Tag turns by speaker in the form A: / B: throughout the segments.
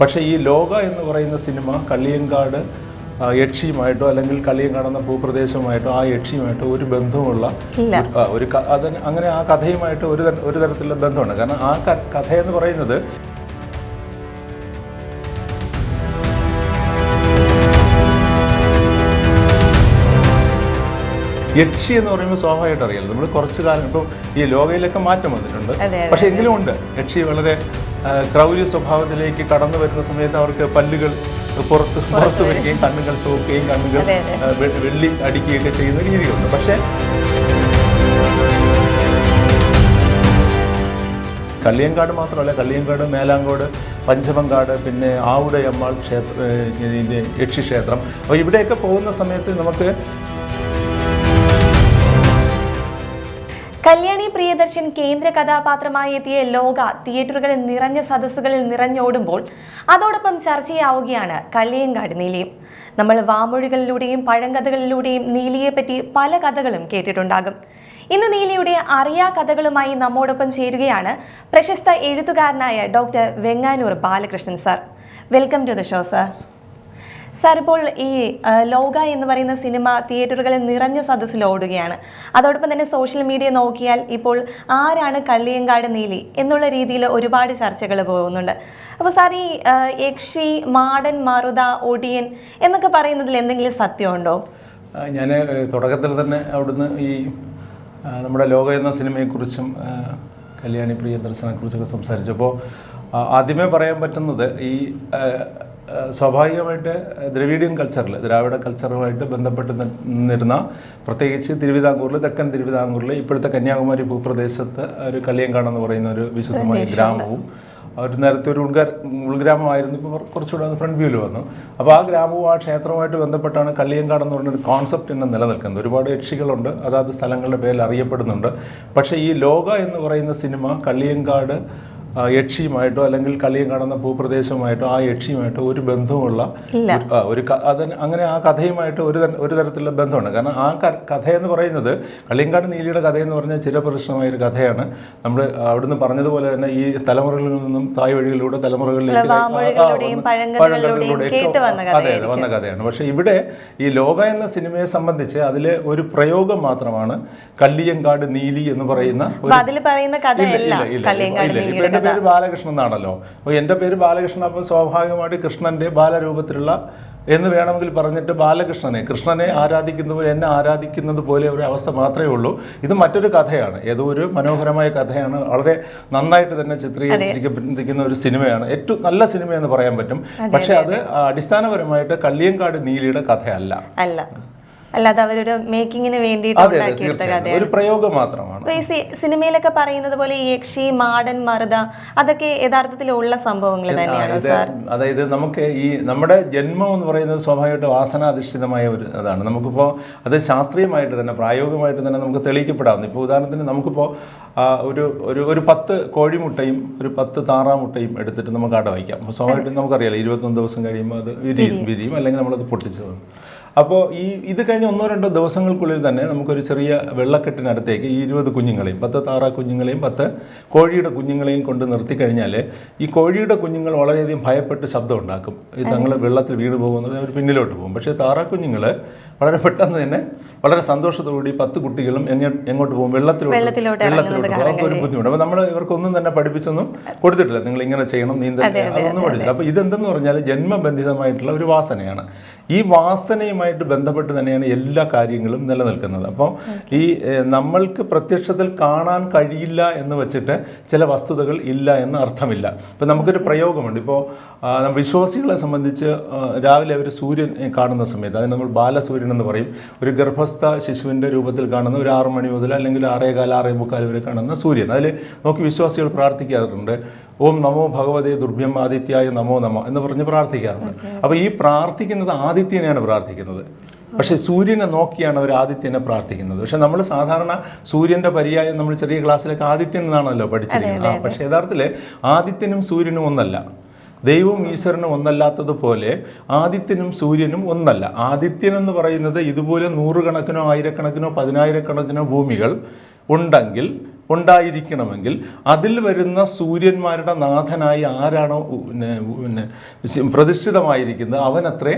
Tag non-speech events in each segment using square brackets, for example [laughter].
A: പക്ഷേ ഈ ലോക എന്ന് പറയുന്ന സിനിമ കള്ളിയങ്കാട് യക്ഷിയുമായിട്ടോ അല്ലെങ്കിൽ കള്ളിയങ്കാടെന്ന ഭൂപ്രദേശവുമായിട്ടോ ആ യക്ഷിയുമായിട്ടോ ഒരു ബന്ധമുള്ള ഒരു അതിന് അങ്ങനെ ആ കഥയുമായിട്ട് ഒരു ഒരു തരത്തിലുള്ള ബന്ധമുണ്ട്. കാരണം ആ കഥ കഥയെന്ന് പറയുന്നത് യക്ഷി എന്ന് പറയുമ്പോൾ സ്വാഭാവികമായിട്ട് അറിയാലോ. നമ്മൾ കുറച്ച് കാലം ഇപ്പോൾ ഈ ലോകയിലൊക്കെ മാറ്റം വന്നിട്ടുണ്ട്. പക്ഷെ എങ്കിലും ഉണ്ട്. യക്ഷി വളരെ ക്രൗര്യ സ്വഭാവത്തിലേക്ക് കടന്നു വരുന്ന സമയത്ത് അവർക്ക് പല്ലുകൾ പുറത്ത് പുറത്ത് വരികയും കണ്ണുകൾ ചുവക്കുകയും കണ്ണുകൾ വെള്ളി അടിക്കുകയൊക്കെ ചെയ്യുന്ന രീതിയുണ്ട് പക്ഷേ കള്ളിയങ്കാട് മാത്രമല്ല കള്ളിയങ്കാട് മേലാങ്കോട് പഞ്ചമങ്കാട് പിന്നെ ആവുടയമ്മാൾ ക്ഷേത്ര യക്ഷി ക്ഷേത്രം. അപ്പോൾ ഇവിടെയൊക്കെ പോകുന്ന സമയത്ത് നമുക്ക്
B: കല്യാണി കേന്ദ്ര കഥാപാത്രമായി എത്തിയ ലോക തിയേറ്ററുകളിൽ നിറഞ്ഞ സദസ്സുകളിൽ നിറഞ്ഞോടുമ്പോൾ അതോടൊപ്പം ചർച്ചയാവുകയാണ് കള്ളിയങ്കാട് നീലിയും. നമ്മൾ വാമൊഴികളിലൂടെയും പഴങ്കഥകളിലൂടെയും നീലിയെ പറ്റി പല കഥകളും കേട്ടിട്ടുണ്ടാകും. ഇന്ന് നീലിയുടെ അറിയാ കഥകളുമായി നമ്മോടൊപ്പം ചേരുകയാണ് പ്രശസ്ത എഴുത്തുകാരനായ doctor Venganoor Balakrishnan sir. Welcome to the show sir. Sir ഇപ്പോൾ ഈ ലോക എന്ന് പറയുന്ന സിനിമ തിയേറ്ററുകളിൽ നിറഞ്ഞ സദസ്സിൽ ഓടുകയാണ്. അതോടൊപ്പം തന്നെ സോഷ്യൽ മീഡിയ നോക്കിയാൽ ഇപ്പോൾ ആരാണ് കള്ളിയങ്കാട് നീലി എന്നുള്ള രീതിയിൽ ഒരുപാട് ചർച്ചകൾ പോകുന്നുണ്ട്. അപ്പോൾ സാർ ഈ യക്ഷി മാടൻ മറുത ഒടിയൻ എന്നൊക്കെ പറയുന്നതിൽ എന്തെങ്കിലും സത്യമുണ്ടോ?
A: ഞാൻ തുടക്കത്തിൽ തന്നെ അവിടുന്ന് ഈ നമ്മുടെ ലോക എന്ന സിനിമയെക്കുറിച്ചും കുറിച്ചും കല്യാണി പ്രിയദർശനെക്കുറിച്ചൊക്കെ സംസാരിച്ചപ്പോൾ ആദ്യമേ പറയാൻ പറ്റുന്നത് ഈ സ്വാഭാവികമായിട്ട് ദ്രവീഡിയൻ കൾച്ചറിൽ ദ്രാവിഡ കൾച്ചറുമായിട്ട് ബന്ധപ്പെട്ട് നിന്നിരുന്ന പ്രത്യേകിച്ച് തിരുവിതാംകൂറിൽ തെക്കൻ തിരുവിതാംകൂറിൽ ഇപ്പോഴത്തെ കന്യാകുമാരി ഭൂപ്രദേശത്ത് ഒരു കള്ളിയങ്കാട് എന്ന് പറയുന്ന ഒരു വിശുദ്ധമായ ഗ്രാമവും ഒരു നേരത്തെ ഒരു ഉൾഗ്രാ ഉൾഗ്രാമമായിരുന്നു ഇപ്പോൾ കുറച്ചുകൂടെ അത് ഫ്രണ്ട് വ്യൂവിൽ വന്നു. അപ്പോൾ ആ ഗ്രാമവും ആ ക്ഷേത്രവുമായിട്ട് ബന്ധപ്പെട്ടാണ് കള്ളിയങ്കാട് എന്ന് പറഞ്ഞൊരു കോൺസെപ്റ്റ് തന്നെ നിലനിൽക്കുന്നത്. ഒരുപാട് യക്ഷികളുണ്ട് അതാത് സ്ഥലങ്ങളുടെ പേരിൽ അറിയപ്പെടുന്നുണ്ട്. പക്ഷേ ഈ ലോക എന്ന് പറയുന്ന സിനിമ കള്ളിയങ്കാട് യക്ഷിയുമായിട്ടോ അല്ലെങ്കിൽ കളിയും കാണുന്ന ഭൂപ്രദേശവുമായിട്ടോ ആ യക്ഷിയുമായിട്ടോ ഒരു ബന്ധവുമുള്ള ഒരു- അതിന് അങ്ങനെ ആ കഥയുമായിട്ട് ഒരു ഒരു തരത്തിലുള്ള ബന്ധമുണ്ട്. കാരണം ആ കഥ കഥയെന്ന് പറയുന്നത് കളിയങ്കാട് നീലിയുടെ കഥയെന്ന് പറഞ്ഞാൽ ചിരപ്രദർശനമായ ഒരു കഥയാണ്. നമ്മൾ അവിടുന്ന് പറഞ്ഞതുപോലെ തന്നെ ഈ തലമുറകളിൽ നിന്നും തായ് വഴികളിലൂടെ തലമുറകളിലേക്ക് അതെ അതെ വന്ന കഥയാണ്. പക്ഷേ ഇവിടെ ഈ ലോക എന്ന സിനിമയെ സംബന്ധിച്ച് അതിലെ ഒരു പ്രയോഗം മാത്രമാണ് കല്ലിയങ്കാട് നീലി എന്ന് പറയുന്ന ഇല്ല. പേര് ബാലകൃഷ്ണൻ എന്നാണല്ലോ. അപ്പോൾ എന്റെ പേര് ബാലകൃഷ്ണൻ അപ്പോൾ സ്വാഭാവികമായിട്ട് കൃഷ്ണന്റെ ബാലരൂപത്തിലുള്ള എന്ന് വേണമെങ്കിൽ പറഞ്ഞിട്ട് ബാലകൃഷ്ണനെ കൃഷ്ണനെ ആരാധിക്കുന്നതുപോലെ എന്നെ ആരാധിക്കുന്നത് പോലെ ഒരു അവസ്ഥ മാത്രമേ ഉള്ളൂ. ഇത് മറ്റൊരു കഥയാണ്. ഏതോ ഒരു മനോഹരമായ കഥയാണ്. വളരെ നന്നായിട്ട് തന്നെ ചിത്രീകരിച്ചിരിക്കുന്ന ഒരു സിനിമയാണ്. ഏറ്റവും നല്ല സിനിമയെന്ന് പറയാൻ പറ്റും. പക്ഷെ അത്. അടിസ്ഥാനപരമായിട്ട് കള്ളിയങ്കാട് നീലിയുടെ കഥയല്ല.
B: അല്ല. അല്ലാതെ അവരുടെ മേക്കിങ്ങിന് വേണ്ടിയിട്ട്
A: ഒരു പ്രയോഗം മാത്രമാണ്.
B: സിനിമയിലൊക്കെ പറയുന്നത് പോലെ യക്ഷി മാടൻ മറുത അതൊക്കെ യഥാർത്ഥത്തിലുള്ള സംഭവങ്ങൾ തന്നെയാണ്
A: അതായത് നമുക്ക് ഈ നമ്മുടെ ജന്മം എന്ന് പറയുന്നത് സ്വാഭാവികമായിട്ട് വാസനാധിഷ്ഠിതമായ ഒരു അതാണ്. നമുക്കിപ്പോൾ അത് ശാസ്ത്രീയമായിട്ട് തന്നെ പ്രായോഗികമായിട്ട് തന്നെ നമുക്ക് തെളിയിക്കപ്പെടാവുന്നു. ഇപ്പോൾ ഉദാഹരണത്തിന് നമുക്കിപ്പോൾ ഒരു ഒരു ഒരു പത്ത് കോഴിമുട്ടയും ഒരു പത്ത് താറാമുട്ടയും എടുത്തിട്ട് നമുക്ക് അട വയ്ക്കാം അപ്പോൾ സ്വാഭാവികമായിട്ടും നമുക്കറിയാലോ ഇരുപത്തൊന്ന് ദിവസം കഴിയുമ്പോൾ അത് വിരിയും. വിരിയും. അല്ലെങ്കിൽ നമ്മളത് പൊട്ടിച്ചു അപ്പോൾ ഈ ഇത് കഴിഞ്ഞ ഒന്നോ രണ്ടോ ദിവസങ്ങൾക്കുള്ളിൽ തന്നെ നമുക്കൊരു ചെറിയ വെള്ളക്കെട്ടിനടുത്തേക്ക് ഈ ഇരുപത് കുഞ്ഞുങ്ങളെയും പത്ത് താറാ കുഞ്ഞുങ്ങളെയും പത്ത് കോഴിയുടെ കുഞ്ഞുങ്ങളെയും കൊണ്ട് നിർത്തി കഴിഞ്ഞാൽ ഈ കോഴിയുടെ കുഞ്ഞുങ്ങൾ വളരെയധികം ഭയപ്പെട്ട് ശബ്ദം ഉണ്ടാക്കും. ഈ തങ്ങൾ വെള്ളത്തിൽ വീണ് പോകുന്നത് അവർ പിന്നിലോട്ട് പോകും. പക്ഷേ താറാ കുഞ്ഞുങ്ങൾ വളരെ പെട്ടെന്ന് തന്നെ വളരെ സന്തോഷത്തോടുകൂടി പത്ത് കുട്ടികളും എങ്ങ- എങ്ങോട്ട് പോകും? വെള്ളത്തിലോട്ട്
B: വെള്ളത്തിലോട്ട്
A: പോകും. അവർക്ക് ഒരു ബുദ്ധിമുട്ട്. അപ്പോൾ നമ്മൾ ഇവർക്കൊന്നും തന്നെ പഠിപ്പിച്ചൊന്നും കൊടുത്തിട്ടില്ല. നിങ്ങൾ ഇങ്ങനെ ചെയ്യണം നീന്തൽ അതൊന്നും പഠിച്ചില്ല അപ്പോൾ ഇതെന്തെന്ന് പറഞ്ഞാൽ ജന്മബന്ധിതമായിട്ടുള്ള ഒരു വാസനയാണ്. ഈ വാസനയുമായിട്ട് ബന്ധപ്പെട്ട് തന്നെയാണ് എല്ലാ കാര്യങ്ങളും നിലനിൽക്കുന്നത്. അപ്പോൾ ഈ നമ്മൾക്ക് പ്രത്യക്ഷത്തിൽ കാണാൻ കഴിയില്ല എന്ന് വെച്ചിട്ട് ചില വസ്തുതകൾ ഇല്ല എന്ന് അർത്ഥമില്ല. ഇപ്പം നമുക്കൊരു പ്രയോഗമുണ്ട്. ഇപ്പോൾ വിശ്വാസികളെ സംബന്ധിച്ച് രാവിലെ അവർ സൂര്യൻ കാണുന്ന സമയത്ത് അതിന് നമ്മൾ ബാലസൂര്യൻ എന്ന് പറയും. ഒരു ഗർഭസ്ഥ ശിശുവിന്റെ രൂപത്തിൽ കാണുന്ന ഒരു ആറ് മണി മുതൽ അല്ലെങ്കിൽ ആറേകാൽ ആറേ മുക്കാൽ വരെ കാണുന്ന സൂര്യൻ. അതിൽ നോക്കി വിശ്വാസികൾ പ്രാർത്ഥിക്കാറുണ്ട്. ഓം നമോ ഭഗവതേ ദുർഭ്യം ആദിത്യായ നമോ നമ എന്ന് പറഞ്ഞ് പ്രാർത്ഥിക്കാറുണ്ട്. അപ്പോൾ ഈ പ്രാർത്ഥിക്കുന്നത് ആദിത്യനെയാണ് പ്രാർത്ഥിക്കുന്നത്. പക്ഷേ സൂര്യനെ നോക്കിയാണ് അവർ ആദിത്യനെ പ്രാർത്ഥിക്കുന്നത്. പക്ഷെ നമ്മൾ സാധാരണ സൂര്യന്റെ പര്യായം നമ്മൾ ചെറിയ ക്ലാസ്സിലൊക്കെ ആദിത്യൻ എന്നാണല്ലോ പഠിച്ചിരിക്കുന്നത്. ആ പക്ഷേ യഥാർത്ഥത്തിൽ ആദിത്യനും സൂര്യനും ഒന്നല്ല. ദൈവവും ഈശ്വരനും ഒന്നല്ലാത്തതുപോലെ ആദിത്യനും സൂര്യനും ഒന്നല്ല. ആദിത്യൻ എന്ന് പറയുന്നത് ഇതുപോലെ നൂറുകണക്കിനോ ആയിരക്കണക്കിനോ പതിനായിരക്കണക്കിനോ ഭൂമികൾ ഉണ്ടെങ്കിൽ ഉണ്ടായിരിക്കണമെങ്കിൽ അതിൽ വരുന്ന സൂര്യന്മാരുടെ നാഥനായി ആരാണോ പിന്നെ പ്രതിഷ്ഠിതമായിരിക്കുന്നത് അവനത്രേ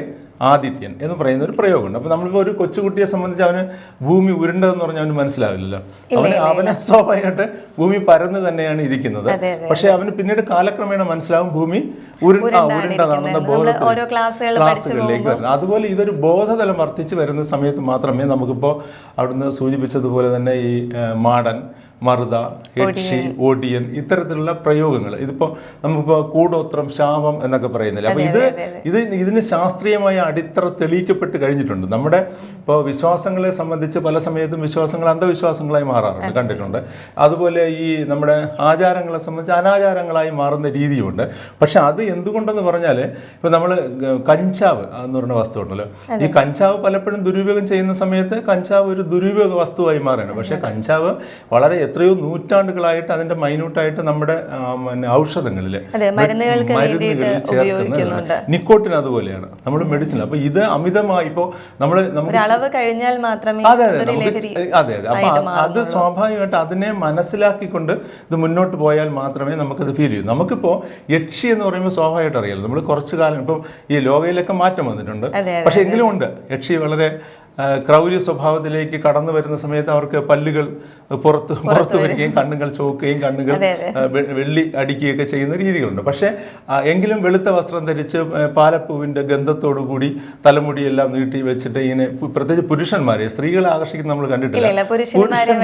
A: ആദിത്യൻ എന്ന് പറയുന്ന ഒരു പ്രയോഗമുണ്ട്. അപ്പോൾ നമ്മളിപ്പോൾ ഒരു കൊച്ചുകുട്ടിയെ സംബന്ധിച്ച് അവന് ഭൂമി ഉരുണ്ടതെന്ന് പറഞ്ഞാൽ അവന് മനസ്സിലാവില്ലല്ലോ. അവന് അവന് സ്വാഭാവികമായിട്ട് ഭൂമി പരന്ന് തന്നെയാണ് ഇരിക്കുന്നത്. പക്ഷേ അവന് പിന്നീട് കാലക്രമേണ മനസ്സിലാവും ഭൂമി ഉരുണ്ടതാണെന്ന ബോധത്തിൽ ക്ലാസ്സുകളിലേക്ക് വരുന്നത്. അതുപോലെ ഇതൊരു ബോധതലം വർദ്ധിച്ചു വരുന്ന സമയത്ത് മാത്രമേ നമുക്കിപ്പോൾ അവിടുന്ന് സൂചിപ്പിച്ചതുപോലെ തന്നെ ഈ മാടൻ മറുത ഹെഡ്ഷി ഓടിയൻ ഇത്തരത്തിലുള്ള പ്രയോഗങ്ങൾ. ഇതിപ്പോൾ നമുക്കിപ്പോൾ കൂടോത്രം ശാപം എന്നൊക്കെ പറയുന്നില്ല? അപ്പോൾ ഇത് ഇത് ഇതിന് ശാസ്ത്രീയമായ അടിത്തറ തെളിയിക്കപ്പെട്ട് കഴിഞ്ഞിട്ടുണ്ട്. നമ്മുടെ ഇപ്പോൾ വിശ്വാസങ്ങളെ സംബന്ധിച്ച് പല സമയത്തും വിശ്വാസങ്ങൾ അന്ധവിശ്വാസങ്ങളായി മാറാറുണ്ട്. കണ്ടിട്ടുണ്ട്. അതുപോലെ ഈ നമ്മുടെ ആചാരങ്ങളെ സംബന്ധിച്ച് അനാചാരങ്ങളായി മാറുന്ന രീതിയുണ്ട്. പക്ഷെ അത് എന്തുകൊണ്ടെന്ന് പറഞ്ഞാൽ ഇപ്പോൾ നമ്മൾ കഞ്ചാവ് എന്ന് പറയുന്ന വസ്തു ഉണ്ടല്ലോ. ഈ കഞ്ചാവ് പലപ്പോഴും ദുരുപയോഗം ചെയ്യുന്ന സമയത്ത് കഞ്ചാവ് ഒരു ദുരുപയോഗ വസ്തുവായി മാറുകയാണ്. പക്ഷെ കഞ്ചാവ് വളരെ എത്രയോ നൂറ്റാണ്ടുകളായിട്ട് അതിന്റെ മൈന്യൂട്ടായിട്ട് നമ്മുടെ ഔഷധങ്ങളിൽ മരുന്നുകളിൽ
B: വേണ്ടിയിട്ട്
A: ചേർക്കുന്ന
B: ഉപയോഗിക്കുന്നുണ്ട്
A: നിക്കോട്ടിൻ അതുപോലെയാണ് നമ്മുടെ മെഡിസിൻ. അപ്പൊ ഇത് അമിതമായി ഇപ്പോൾ നമ്മൾ നമുക്ക്
B: കഴിഞ്ഞാൽ മാത്രമേ
A: അതെ അതെ അതെ അതെ. അപ്പൊ അത് സ്വാഭാവികമായിട്ട് അതിനെ മനസ്സിലാക്കിക്കൊണ്ട് ഇത് മുന്നോട്ട് പോയാൽ മാത്രമേ നമുക്കത് ഫീൽ ചെയ്യൂ. നമുക്കിപ്പോൾ യക്ഷി എന്ന് പറയുമ്പോൾ സ്വാഭാവികമായിട്ട് അറിയാലോ നമ്മൾ കുറച്ചു കാലം ഇപ്പം ഈ ലോകയിലൊക്കെ മാറ്റം വന്നിട്ടുണ്ട്. പക്ഷെ എങ്കിലും ഉണ്ട്. യക്ഷി വളരെ ക്രൗര്യ സ്വഭാവത്തിലേക്ക് കടന്നു വരുന്ന സമയത്ത് അവർക്ക് പല്ലുകൾ പുറത്ത് പുറത്തു വരികയും കണ്ണുകൾ ചോക്കുകയും കണ്ണുകൾ വെള്ളി അടിക്കുകയൊക്കെ ചെയ്യുന്ന രീതികളുണ്ട്. പക്ഷേ എങ്കിലും വെളുത്ത വസ്ത്രം ധരിച്ച് പാലപ്പൂവിന്റെ ഗന്ധത്തോടു കൂടി തലമുടിയെല്ലാം നീട്ടി വെച്ചിട്ട് ഇങ്ങനെ പ്രത്യേകിച്ച് പുരുഷന്മാരെ സ്ത്രീകളെ ആകർഷിക്കുന്ന നമ്മൾ കണ്ടിട്ടില്ല.
B: പുരുഷന്മാരെ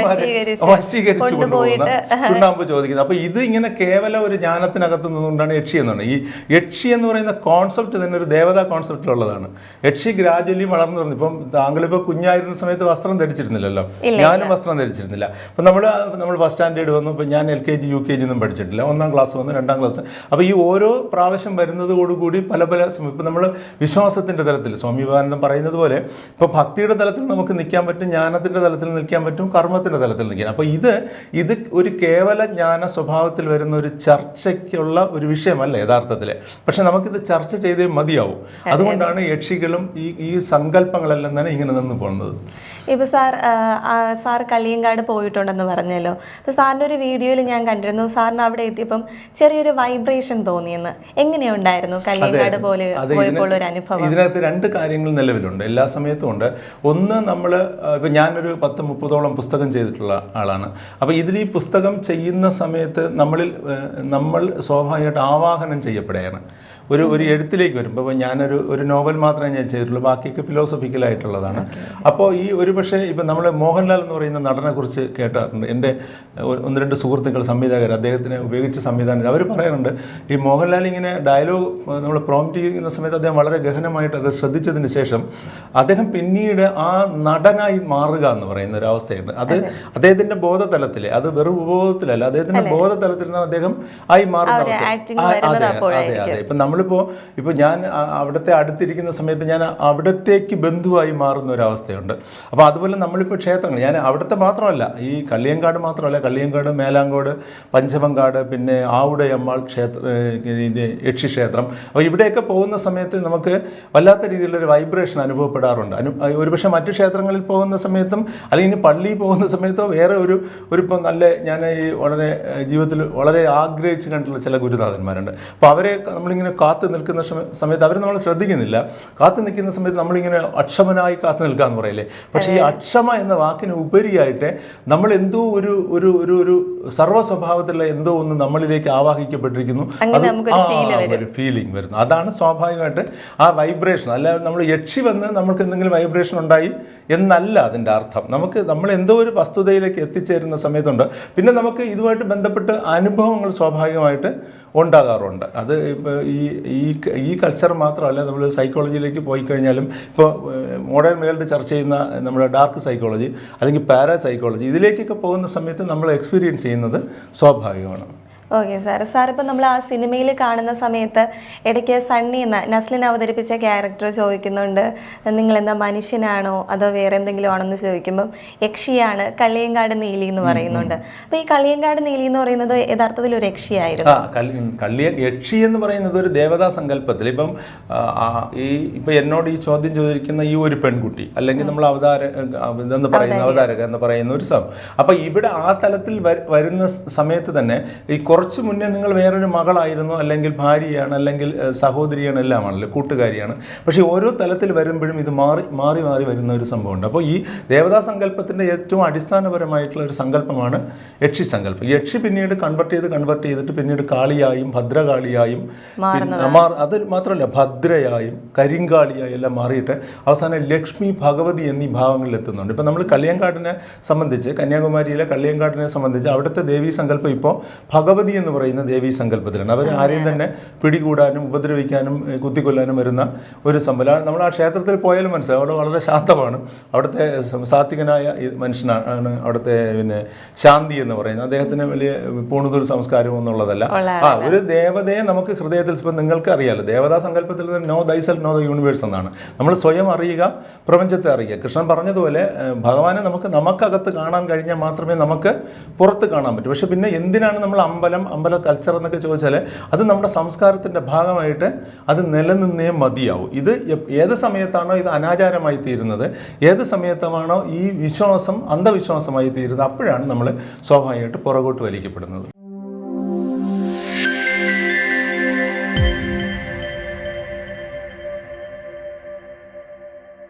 B: വശീകരിച്ചു
A: കൊണ്ടുപോകുന്ന [laughs] ചുണ്ടാമ്പ് ചോദിക്കുന്നത്. അപ്പോൾ ഇത് ഇങ്ങനെ കേവലം ഒരു ജ്ഞാനത്തിനകത്ത് നിന്നുകൊണ്ടാണ് യക്ഷി എന്നാണ്. ഈ യക്ഷി എന്ന് പറയുന്ന കോൺസെപ്റ്റ് തന്നെ ഒരു ദേവതാ കോൺസെപ്റ്റിലുള്ളതാണ് യക്ഷി ഗ്രാജുവലി വളർന്നു വന്നു. ഇപ്പം താങ്കളിപ്പോൾ കുഞ്ഞായിരുന്ന സമയത്ത് വസ്ത്രം ധരിച്ചിരുന്നില്ലല്ലോ. ഞാനും വസ്ത്രം ധരിച്ചിരുന്നില്ല. അപ്പം നമ്മൾ നമ്മൾ ഫസ്റ്റ് സ്റ്റാൻഡേർഡ് വന്നു. ഇപ്പം ഞാൻ L K G U K G ഒന്നും പഠിച്ചിട്ടില്ല. ഒന്നാം ക്ലാസ് വന്നു രണ്ടാം ക്ലാസ് അപ്പോൾ ഈ ഓരോ പ്രാവശ്യം വരുന്നതോടുകൂടി പല പല സമയം ഇപ്പം നമ്മൾ വിശ്വാസത്തിന്റെ തലത്തിൽ സ്വാമി വിവേകാനന്ദം പറയുന്നത് പോലെ ഇപ്പോൾ ഭക്തിയുടെ തലത്തിൽ നമുക്ക് നിൽക്കാൻ പറ്റും ജ്ഞാനത്തിന്റെ തലത്തിൽ നിൽക്കാൻ പറ്റും കർമ്മത്തിന്റെ തലത്തിൽ നിൽക്കാൻ. അപ്പോൾ ഇത് ഇത് ഒരു കേവല ജ്ഞാന സ്വഭാവത്തിൽ വരുന്ന ഒരു ചർച്ചയ്ക്കുള്ള ഒരു വിഷയമല്ല യഥാർത്ഥത്തിൽ പക്ഷെ നമുക്കിത് ചർച്ച ചെയ്തേ മതിയാവും. അതുകൊണ്ടാണ് യക്ഷികളും ഈ ഈ സങ്കല്പങ്ങളെല്ലാം തന്നെ ഇങ്ങനെ നിന്ന് പോകുന്നത്
B: ഇപ്പൊ സാർ സാർ കളിയങ്കാട് പോയിട്ടുണ്ടെന്ന് പറഞ്ഞല്ലോ. സാറിന്റെ ഒരു വീഡിയോയിൽ ഞാൻ കണ്ടിരുന്നു. സാറിന് അവിടെ എത്തിയപ്പം ചെറിയൊരു വൈബ്രേഷൻ തോന്നിയെന്ന്. എങ്ങനെയുണ്ടായിരുന്നു കളിയങ്കാട് പോലെ പോയപ്പോൾ ഒരു അനുഭവം?
A: ഇതിനകത്ത് രണ്ട് കാര്യങ്ങൾ നിലവിലുണ്ട്. എല്ലാ സമയത്തും ഉണ്ട്. ഒന്ന് നമ്മൾ ഇപ്പം ഞാനൊരു പത്ത് മുപ്പതോളം പുസ്തകം ചെയ്തിട്ടുള്ള ആളാണ്. അപ്പോൾ ഇതിൽ ഈ പുസ്തകം ചെയ്യുന്ന സമയത്ത് നമ്മളിൽ നമ്മൾ സ്വാഭാവികമായിട്ട് ആവാഹനം ചെയ്യപ്പെടുകയാണ്. ഒരു ഒരു എഴുത്തിലേക്ക് വരുമ്പോൾ ഞാനൊരു ഒരു നോവൽ മാത്രമേ ഞാൻ ചെയ്തിട്ടുള്ളൂ ബാക്കിയൊക്കെ ഫിലോസഫിക്കലായിട്ടുള്ളതാണ് അപ്പോൾ ഈ ഒരു പക്ഷേ ഇപ്പം നമ്മൾ മോഹൻലാൽ എന്ന് പറയുന്ന നടനെക്കുറിച്ച് കേട്ടാറുണ്ട്. എന്റെ ഒന്ന് രണ്ട് സുഹൃത്തുക്കൾ സംവിധായകർ അദ്ദേഹത്തിനെ ഉപയോഗിച്ച സംവിധാനം അവർ പറയാറുണ്ട് ഈ മോഹൻലാൽ ഇങ്ങനെ ഡയലോഗ് നമ്മൾ പ്രോംപ്റ്റ് ചെയ്യുന്ന സമയത്ത് അദ്ദേഹം വളരെ ഗഹനമായിട്ട് അത് ശ്രദ്ധിച്ചതിന് ശേഷം അദ്ദേഹം പിന്നീട് ആ നടനായി മാറുക എന്ന് പറയുന്ന ഒരു അവസ്ഥയുണ്ട്. അത് അദ്ദേഹത്തിന്റെ ബോധതലത്തിൽ അത് വെറും ഉപബോധത്തിലല്ല അദ്ദേഹത്തിന്റെ ബോധതലത്തിൽ നിന്ന് അദ്ദേഹം ആയി മാറുന്ന അവസ്ഥ. അതെ അതെ. അതെ. ഇപ്പം നമ്മളിപ്പോൾ ഇപ്പോൾ ഞാൻ അവിടുത്തെ അടുത്തിരിക്കുന്ന സമയത്ത് ഞാൻ അവിടത്തേക്ക് ബന്ധുവായി മാറുന്ന ഒരവസ്ഥയുണ്ട് അപ്പോൾ അതുപോലെ നമ്മളിപ്പോൾ ക്ഷേത്രങ്ങൾ ഞാൻ അവിടുത്തെ മാത്രമല്ല ഈ കള്ളിയങ്കാട് മാത്രമല്ല കള്ളിയങ്കാട് മേലാങ്കോട് പഞ്ചമങ്കാട് പിന്നെ ആവുടയമ്മാൾ ക്ഷേത്ര യക്ഷി ക്ഷേത്രം അപ്പോൾ ഇവിടെയൊക്കെ പോകുന്ന സമയത്ത് നമുക്ക് വല്ലാത്ത രീതിയിലൊരു വൈബ്രേഷൻ അനുഭവപ്പെടാറുണ്ട്. അനു ഒരുപക്ഷെ മറ്റു ക്ഷേത്രങ്ങളിൽ പോകുന്ന സമയത്തും അല്ലെങ്കിൽ പള്ളിയിൽ പോകുന്ന സമയത്തോ വേറെ ഒരു ഒരു ഇപ്പം നല്ല ഞാൻ ഈ വളരെ ജീവിതത്തിൽ വളരെ ആഗ്രഹിച്ച് കണ്ടിട്ടുള്ള ചില ഗുരുനാഥന്മാരുണ്ട്. അപ്പോൾ അവരെ നമ്മളിങ്ങനെ കാത്തു നിൽക്കുന്ന സമയത്ത് അവർ നമ്മൾ ശ്രദ്ധിക്കുന്നില്ല. കാത്തു നിൽക്കുന്ന സമയത്ത് നമ്മളിങ്ങനെ അക്ഷമനായി കാത്തു നിൽക്കുക എന്ന് പറയില്ലേ? പക്ഷേ ഈ അക്ഷമ എന്ന വാക്കിന് ഉപരിയായിട്ട് നമ്മൾ എന്തോ ഒരു ഒരു ഒരു ഒരു സർവസ്വഭാവത്തിലുള്ള എന്തോ ഒന്ന് നമ്മളിലേക്ക് ആവാഹിക്കപ്പെട്ടിരിക്കുന്നു. അത് ഒരു ഫീലിംഗ് വരുന്നു. അതാണ് സ്വാഭാവികമായിട്ട് ആ വൈബ്രേഷൻ അല്ലാതെ നമ്മൾ യക്ഷി വന്ന് നമുക്ക് എന്തെങ്കിലും വൈബ്രേഷൻ ഉണ്ടായി എന്നല്ല അതിന്റെ അർത്ഥം. നമുക്ക് നമ്മൾ എന്തോ ഒരു വസ്തുതയിലേക്ക് എത്തിച്ചേരുന്ന സമയത്തുണ്ട്. പിന്നെ നമുക്ക് ഇതുമായിട്ട് ബന്ധപ്പെട്ട് അനുഭവങ്ങൾ സ്വാഭാവികമായിട്ട് ഉണ്ടാകാറുണ്ട്. അത് ഇപ്പോൾ ഈ ഈ ഈ കൾച്ചർ മാത്രമല്ല നമ്മൾ സൈക്കോളജിയിലേക്ക് പോയി കഴിഞ്ഞാലും ഇപ്പോൾ മോഡേൺ വേൾഡ് ചർച്ച ചെയ്യുന്ന നമ്മുടെ ഡാർക്ക് സൈക്കോളജി അല്ലെങ്കിൽ പാരാ സൈക്കോളജി ഇതിലേക്കൊക്കെ പോകുന്ന സമയത്ത് നമ്മൾ എക്സ്പീരിയൻസ് ചെയ്യുന്നത് സ്വാഭാവികമാണ്.
B: ഓക്കെ സാർ സാർ ഇപ്പം നമ്മൾ ആ സിനിമയിൽ കാണുന്ന സമയത്ത് ഇടയ്ക്ക് സണ്ണി എന്ന നസ്ലിൻ അവതരിപ്പിച്ച ക്യാരക്ടർ ചോദിക്കുന്നുണ്ട്. നിങ്ങൾ എന്താ മനുഷ്യനാണോ? അതോ വേറെ എന്തെങ്കിലും ആണെന്ന് ചോദിക്കുമ്പം യക്ഷിയാണ് കള്ളിയങ്കാട് നീലി എന്ന് പറയുന്നുണ്ട്. അപ്പോൾ ഈ കള്ളിയങ്കാട് നീലി എന്ന് പറയുന്നത് യഥാർത്ഥത്തിൽ ഒരു യക്ഷിയായിരുന്നു.
A: ആ കള്ളി കള്ളിയ യക്ഷി എന്ന് പറയുന്നത് ഒരു ദേവതാ സങ്കല്പത്തിൽ ഇപ്പം ഈ ഇപ്പം എന്നോട് ഈ ചോദ്യം ചോദിക്കുന്ന ഈ ഒരു പെൺകുട്ടി അല്ലെങ്കിൽ നമ്മൾ അവതാര എന്ന് പറയുന്ന അവതാരക. എന്ന് പറയുന്ന ഒരു സംഭവം അപ്പം ഇവിടെ ആ തലത്തിൽ വരുന്ന സമയത്ത് തന്നെ ഈ കുറച്ച് മുന്നേ നിങ്ങൾ വേറൊരു മകളായിരുന്നു അല്ലെങ്കിൽ ഭാര്യയാണ് അല്ലെങ്കിൽ സഹോദരിയാണ് എല്ലാമാണല്ലോ കൂട്ടുകാരിയാണ്. പക്ഷേ ഓരോ തലത്തിൽ വരുമ്പോഴും ഇത് മാറി മാറി മാറി വരുന്ന ഒരു സംഭവമുണ്ട്. അപ്പോൾ ഈ ദേവതാ സങ്കല്പത്തിന്റെ ഏറ്റവും അടിസ്ഥാനപരമായിട്ടുള്ള ഒരു സങ്കല്പമാണ് യക്ഷി സങ്കല്പം. യക്ഷി പിന്നീട് കൺവെർട്ട് ചെയ്ത് കൺവെർട്ട് ചെയ്തിട്ട് പിന്നീട് കാളിയായും ഭദ്രകാളിയായും അത് മാത്രമല്ല ഭദ്രയായും കരിങ്കാളിയായും എല്ലാം മാറിയിട്ട് അവസാനം ലക്ഷ്മി ഭഗവതി എന്നീ ഭാവങ്ങളിൽ എത്തുന്നുണ്ട്. ഇപ്പം നമ്മൾ കള്ളിയങ്കാടിനെ സംബന്ധിച്ച് കന്യാകുമാരിയിലെ കള്ളിയങ്കാടിനെ സംബന്ധിച്ച് അവിടുത്തെ ദേവീ സങ്കല്പം ഇപ്പോൾ ഭഗവതി എന്ന് പറയുന്ന ദേവീ സങ്കല്പത്തിലാണ്. അവർ ആരെയും തന്നെ പിടികൂടാനും ഉപദ്രവിക്കാനും കുത്തിക്കൊല്ലാനും വരുന്ന ഒരു സംഭവം. നമ്മൾ ആ ക്ഷേത്രത്തിൽ പോയാലും മനസ്സിലാവും. അവിടെ വളരെ ശാന്തമാണ്. അവിടുത്തെ സാത്വികനായ മനുഷ്യനാണ് അവിടുത്തെ പിന്നെ ശാന്തി എന്ന് പറയുന്നത്. അദ്ദേഹത്തിന് വലിയ പൂണുതൊരു സംസ്കാരവും എന്നുള്ളതല്ല. ആ ഒരു ദേവതയെ നമുക്ക് ഹൃദയത്തിൽ ഇപ്പം നിങ്ങൾക്ക് അറിയാലോ. ദേവതാ സങ്കല്പത്തിൽ know thyself know the universe എന്നാണ്. നമ്മൾ സ്വയം അറിയുക പ്രപഞ്ചത്തെ അറിയുക. കൃഷ്ണൻ പറഞ്ഞതുപോലെ ഭഗവാനെ നമുക്ക് നമുക്കകത്ത് കാണാൻ കഴിഞ്ഞാൽ മാത്രമേ നമുക്ക് പുറത്ത് കാണാൻ പറ്റൂ. പക്ഷെ പിന്നെ എന്തിനാണ് നമ്മൾ അമ്പലം അമ്പല കൾച്ചർ എന്നൊക്കെ ചോദിച്ചാൽ അത് നമ്മുടെ സംസ്കാരത്തിന്റെ ഭാഗമായിട്ട് അത് നിലനിന്നേ മതിയാവും. ഇത് ഏത് സമയത്താണോ ഇത് അനാചാരമായി തീരുന്നത് ഏത് സമയത്താണോ ഈ വിശ്വാസം അന്ധവിശ്വാസമായി തീരുന്നത് അപ്പോഴാണ് നമ്മൾ സ്വാഭാവികമായിട്ട് പുറകോട്ട് വലിക്കപ്പെടുന്നത്.